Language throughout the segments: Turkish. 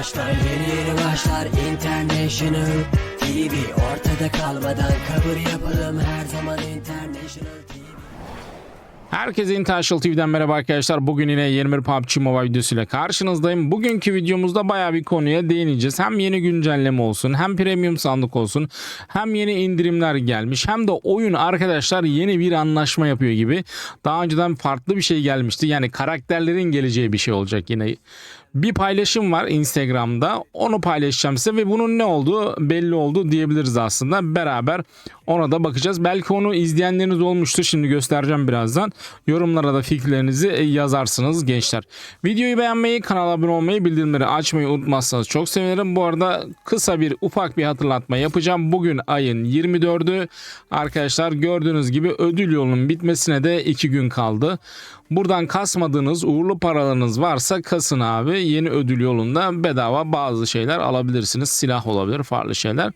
başlar Yeni yeni başlar International TV Ortada kalmadan kabul yapalım Her zaman International TV Herkese International TV'den merhaba arkadaşlar. Bugün yine yeni bir PUBG Mobile videosuyla karşınızdayım. Bugünkü videomuzda baya bir konuya değineceğiz. Hem yeni güncelleme olsun, hem premium sandık olsun, hem yeni indirimler gelmiş, hem de oyun arkadaşlar yeni bir anlaşma yapıyor gibi. Daha önceden farklı bir şey gelmişti. Yani karakterlerin geleceği bir şey olacak yine. Bir paylaşım var Instagram'da. Onu paylaşacağım size ve bunun ne olduğu belli oldu diyebiliriz aslında. Beraber ona da bakacağız. Belki onu izleyenleriniz olmuştur. Şimdi göstereceğim birazdan. Yorumlara da fikirlerinizi yazarsınız gençler. Videoyu beğenmeyi, kanala abone olmayı, bildirimleri açmayı unutmazsanız çok sevinirim. Bu arada kısa bir ufak bir hatırlatma yapacağım. Bugün ayın 24'ü. Arkadaşlar gördüğünüz gibi ödül yolunun bitmesine de 2 gün kaldı. Buradan kasmadığınız uğurlu paralarınız varsa kasın abi. Yeni ödül yolunda bedava bazı şeyler alabilirsiniz. Silah olabilir, farklı şeyler.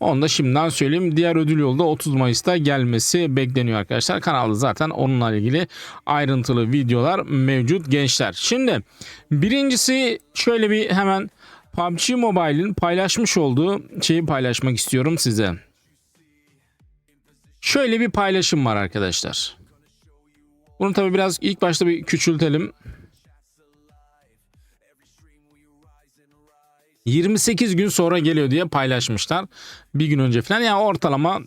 Onu da şimdiden söyleyeyim. Diğer ödül yolda 30 Mayıs'ta gelmesi bekleniyor arkadaşlar. Kanalda zaten onunla ilgili ayrıntılı videolar mevcut gençler. Şimdi birincisi şöyle bir hemen PUBG Mobile'in paylaşmış olduğu şeyi paylaşmak istiyorum size. Şöyle bir paylaşım var arkadaşlar. Bunu tabi biraz ilk başta bir küçültelim. 28 gün sonra geliyor diye paylaşmışlar. Bir gün önce falan. Yani ortalama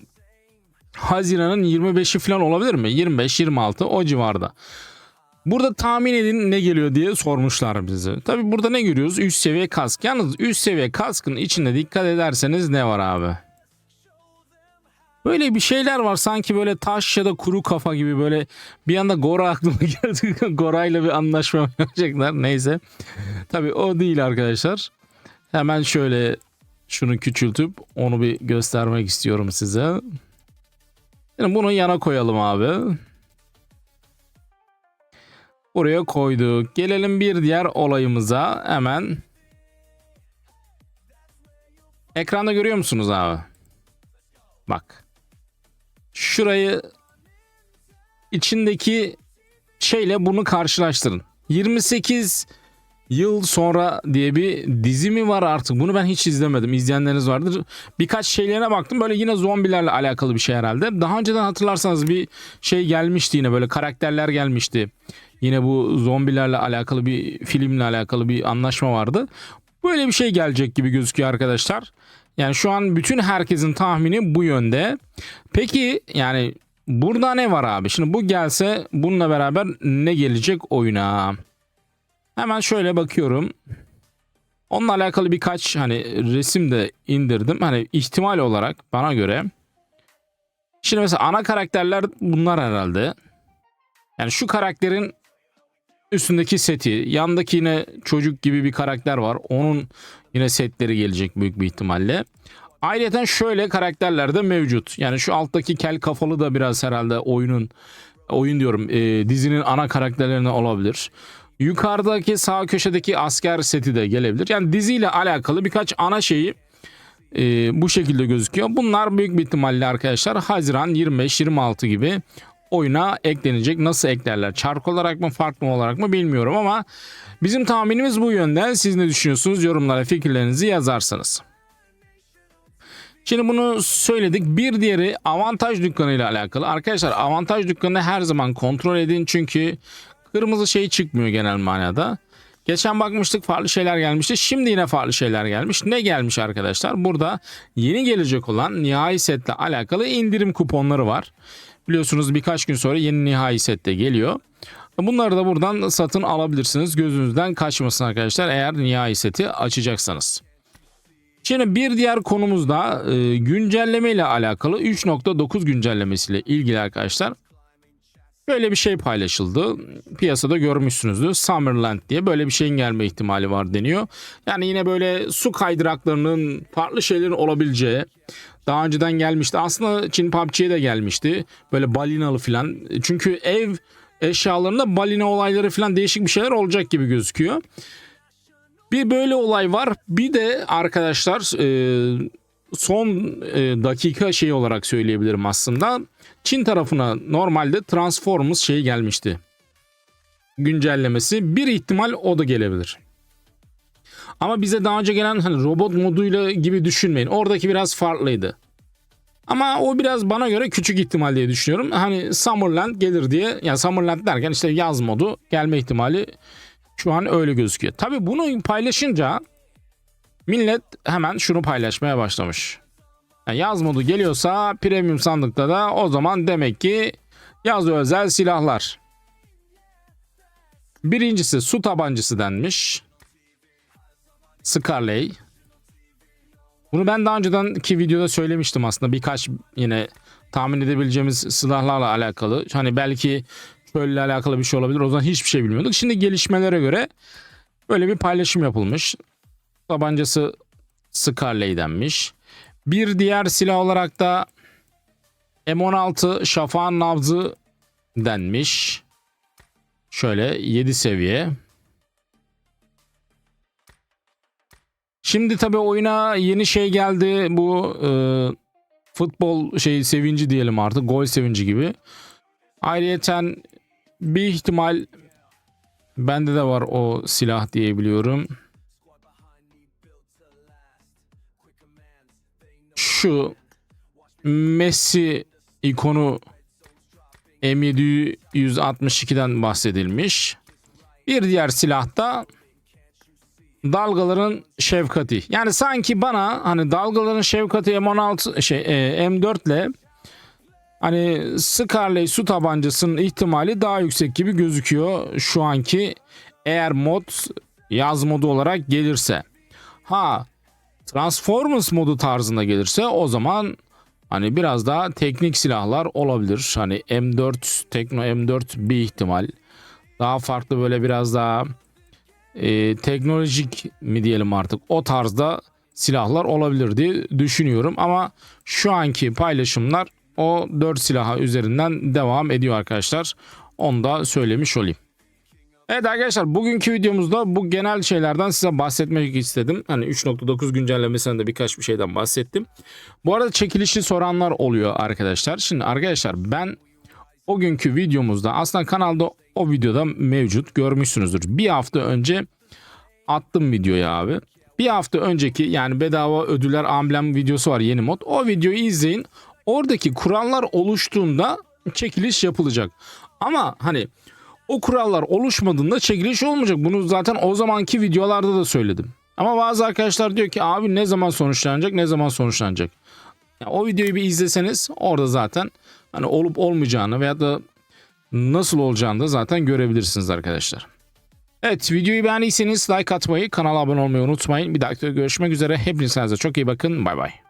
Haziran'ın 25'i falan olabilir mi? 25-26 o civarda. Burada tahmin edin ne geliyor diye sormuşlar bize. Tabi burada ne görüyoruz? Üst seviye kask. Yalnız üst seviye kaskın içinde dikkat ederseniz ne var abi? Böyle bir şeyler var sanki böyle taş ya da kuru kafa gibi böyle bir anda Gora aklıma geldi. Gora ile bir anlaşma yapacaklar. Neyse. Tabi o değil arkadaşlar. Hemen şöyle şunu küçültüp onu bir göstermek istiyorum size. Yani bunu yana koyalım abi. Buraya koyduk. Gelelim bir diğer olayımıza hemen. Ekranda görüyor musunuz abi? Bak. Şurayı içindeki şeyle bunu karşılaştırın. 28 Yıl sonra diye bir dizi mi var artık? Bunu ben hiç izlemedim. İzleyenleriniz vardır. Birkaç şeylerine baktım. Böyle yine zombilerle alakalı bir şey herhalde. Daha önceden hatırlarsanız bir şey gelmişti yine böyle karakterler gelmişti. Yine bu zombilerle alakalı bir filmle alakalı bir anlaşma vardı. Böyle bir şey gelecek gibi gözüküyor arkadaşlar. Yani şu an bütün herkesin tahmini bu yönde. Peki yani burada ne var abi? Şimdi bu gelse bununla beraber ne gelecek oyuna? Hemen şöyle bakıyorum. Onunla alakalı birkaç hani resim de indirdim. Hani ihtimal olarak bana göre. Şimdi mesela ana karakterler bunlar herhalde. Yani şu karakterin üstündeki seti, yandaki yine çocuk gibi bir karakter var. Onun yine setleri gelecek büyük bir ihtimalle. Ayrıca şöyle karakterler de mevcut. Yani şu alttaki kel kafalı da biraz herhalde oyunun oyun diyorum e, dizinin ana karakterlerine olabilir. Yukarıdaki sağ köşedeki asker seti de gelebilir. Yani diziyle alakalı birkaç ana şeyi e, bu şekilde gözüküyor. Bunlar büyük bir ihtimalle arkadaşlar Haziran 25-26 gibi oyuna eklenecek. Nasıl eklerler? Çark olarak mı farklı olarak mı bilmiyorum ama bizim tahminimiz bu yönde. Siz ne düşünüyorsunuz? Yorumlara fikirlerinizi yazarsanız. Şimdi bunu söyledik. Bir diğeri avantaj dükkanı ile alakalı. Arkadaşlar avantaj dükkanını her zaman kontrol edin çünkü Kırmızı şey çıkmıyor genel manada. Geçen bakmıştık farklı şeyler gelmişti. Şimdi yine farklı şeyler gelmiş. Ne gelmiş arkadaşlar? Burada yeni gelecek olan nihai setle alakalı indirim kuponları var. Biliyorsunuz birkaç gün sonra yeni nihai set de geliyor. Bunları da buradan satın alabilirsiniz. Gözünüzden kaçmasın arkadaşlar eğer nihai seti açacaksanız. Şimdi bir diğer konumuz da e, güncelleme ile alakalı 3.9 güncellemesiyle ilgili arkadaşlar. Böyle bir şey paylaşıldı. Piyasada görmüşsünüzdür. Summerland diye böyle bir şeyin gelme ihtimali var deniyor. Yani yine böyle su kaydıraklarının farklı şeylerin olabileceği. Daha önceden gelmişti. Aslında Çin PUBG'ye de gelmişti. Böyle balinalı falan. Çünkü ev eşyalarında balina olayları falan değişik bir şeyler olacak gibi gözüküyor. Bir böyle olay var. Bir de arkadaşlar son dakika şey olarak söyleyebilirim aslında. Çin tarafına normalde Transformers şey gelmişti. Güncellemesi. Bir ihtimal o da gelebilir. Ama bize daha önce gelen hani robot moduyla gibi düşünmeyin. Oradaki biraz farklıydı. Ama o biraz bana göre küçük ihtimal diye düşünüyorum. Hani Summerland gelir diye. Ya Summerland derken işte yaz modu gelme ihtimali şu an öyle gözüküyor. Tabi bunu paylaşınca millet hemen şunu paylaşmaya başlamış. Yani yaz modu geliyorsa premium sandıkta da o zaman demek ki yaz özel silahlar. Birincisi su tabancası denmiş. Scarlett. Bunu ben daha öncedenki videoda söylemiştim aslında birkaç yine tahmin edebileceğimiz silahlarla alakalı. Hani belki şöyle alakalı bir şey olabilir. O zaman hiçbir şey bilmiyorduk. Şimdi gelişmelere göre böyle bir paylaşım yapılmış. Tabancası Scarlett denmiş. Bir diğer silah olarak da M16 Şafağın Nabzı denmiş. Şöyle 7 seviye. Şimdi tabii oyuna yeni şey geldi. Bu e, futbol şey sevinci diyelim artık. Gol sevinci gibi. Ayrıyeten bir ihtimal bende de var o silah diyebiliyorum. Şu Messi ikonu M762'den bahsedilmiş. Bir diğer silah da dalgaların şefkati. Yani sanki bana hani dalgaların şefkati M16 şey e, M4 ile hani Scarlet su tabancasının ihtimali daha yüksek gibi gözüküyor şu anki eğer mod yaz modu olarak gelirse. Ha Transformers modu tarzında gelirse o zaman hani biraz daha teknik silahlar olabilir. Hani M4 Tekno M4 bir ihtimal. Daha farklı böyle biraz daha e, teknolojik mi diyelim artık o tarzda silahlar olabilir diye düşünüyorum. Ama şu anki paylaşımlar o 4 silaha üzerinden devam ediyor arkadaşlar. Onu da söylemiş olayım. Evet arkadaşlar bugünkü videomuzda bu genel şeylerden size bahsetmek istedim. Hani 3.9 güncellemesinden de birkaç bir şeyden bahsettim. Bu arada çekilişi soranlar oluyor arkadaşlar. Şimdi arkadaşlar ben o günkü videomuzda aslında kanalda o videoda mevcut görmüşsünüzdür. Bir hafta önce attım videoyu abi. Bir hafta önceki yani bedava ödüller amblem videosu var yeni mod. O videoyu izleyin. Oradaki kurallar oluştuğunda çekiliş yapılacak. Ama hani o kurallar oluşmadığında çekiliş olmayacak. Bunu zaten o zamanki videolarda da söyledim. Ama bazı arkadaşlar diyor ki abi ne zaman sonuçlanacak ne zaman sonuçlanacak. Yani o videoyu bir izleseniz orada zaten hani olup olmayacağını veya da nasıl olacağını da zaten görebilirsiniz arkadaşlar. Evet videoyu beğendiyseniz like atmayı, kanala abone olmayı unutmayın. Bir dahaki görüşmek üzere. Hepinize çok iyi bakın. Bay bay.